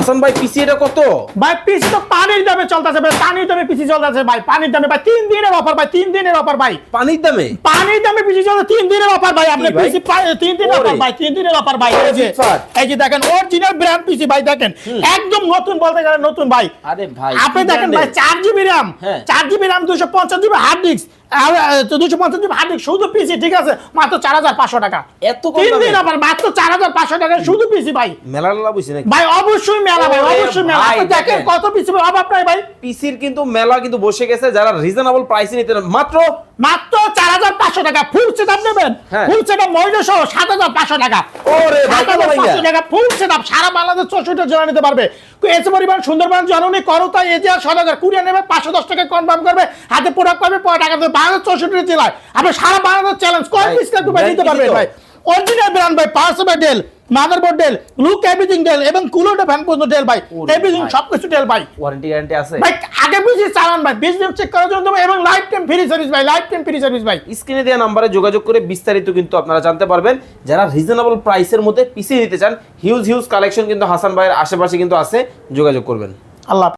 হাসান ভাই পিসি এটা কত ভাই পিস তো পানির দামে চলতেছে ভাই পানির দামে পিসি চলতেছে ভাই পানির দামে ভাই তিন দিনের অফার ভাই তিন দিনের অফার ভাই পানির দামে পানির দামে পিসি চলতে তিন দিনের অফার ভাই আপনি? পিসি তিন দিনের। অফার ভাই তিন দিনের অফার ভাই এই যে ফিটফাট। এই যে দেখেন অরিজিনাল ব্র্যান্ড পিসি ভাই দেখেন একদম নতুন বলতে গেলে নতুন ভাই আরে ভাই আপনি দেখেন ভাই? চার জিবি র্যাম হ্যাঁ। চার জিবি র্যাম দুশো পঞ্চাশ জিবি হার্ড ডিস্ক দুশো পঞ্চাশ জিবি শুধু পিসি ঠিক আছে? মাত্র চার হাজার পাঁচশো টাকা। এত কম তিন দিন আবার মাত্র চার হাজার পাঁচশো টাকা শুধু পিসি ভাই। মেলা লাভ নাকি? ভাই অবশ্যই মেলা ভাই অবশ্যই মেলা। দেখেন। কত পিসি অভাব নাই ভাই। পিসির কিন্তু মেলা কিন্তু বসে গেছে যারা রিজনেবল প্রাইসে নিতে মাত্র মাত্র হাজার পাঁচশো টাকা। ফুল সেট আপ নেবেন? হ্যাঁ। ফুল সেট আপ মহিলা সহ সাত হাজার পাঁচশো টাকা। সাত হাজার পাঁচশো টাকা ফুল সেট আপ সারা বাংলাদেশ চৌষট্টি জেলা নিতে পারবে। এসে পরিমাণ সুন্দরবন জননী করতা এজিয়া সদাগর কুড়িয়ে নেবে পাঁচশো দশ টাকা কনফার্ম করবে হাতে প্রোডাক্ট পাবে পরে টাকা দেবে বাংলাদেশ চৌষট্টি জেলায়। আপনি সারা বাংলাদেশ চ্যালেঞ্জ কয় পিস নিতে পারবেন ভাই? অরিজিনাল ব্র্যান্ড ভাই পার্সো by Dell motherboard Dell look everything Dell এবং কুলোটা ফ্যান পর্যন্ত ডেল ভাই। এভরিথিং সবকিছু ডেল ভাই। ওয়ারেন্টি গ্যারান্টি আছে। ভাই আগে বুঝি চালান ভাই বিজনেস চেক করার জন্য এবং টাইম ফ্রি সার্ভিস ভাই লাইফ টাইম ফ্রি সার্ভিস ভাই। স্ক্রিনে দেওয়া নাম্বারে যোগাযোগ করে বিস্তারিত কিন্তু আপনারা জানতে পারবেন। যারা রিজনেবল প্রাইসের মধ্যে পিসি নিতে চান হিউজ হিউজ কালেকশন কিন্তু হাসান ভাইয়ের আশেপাশে কিন্তু আছে যোগাযোগ করবেন। আল্লাহ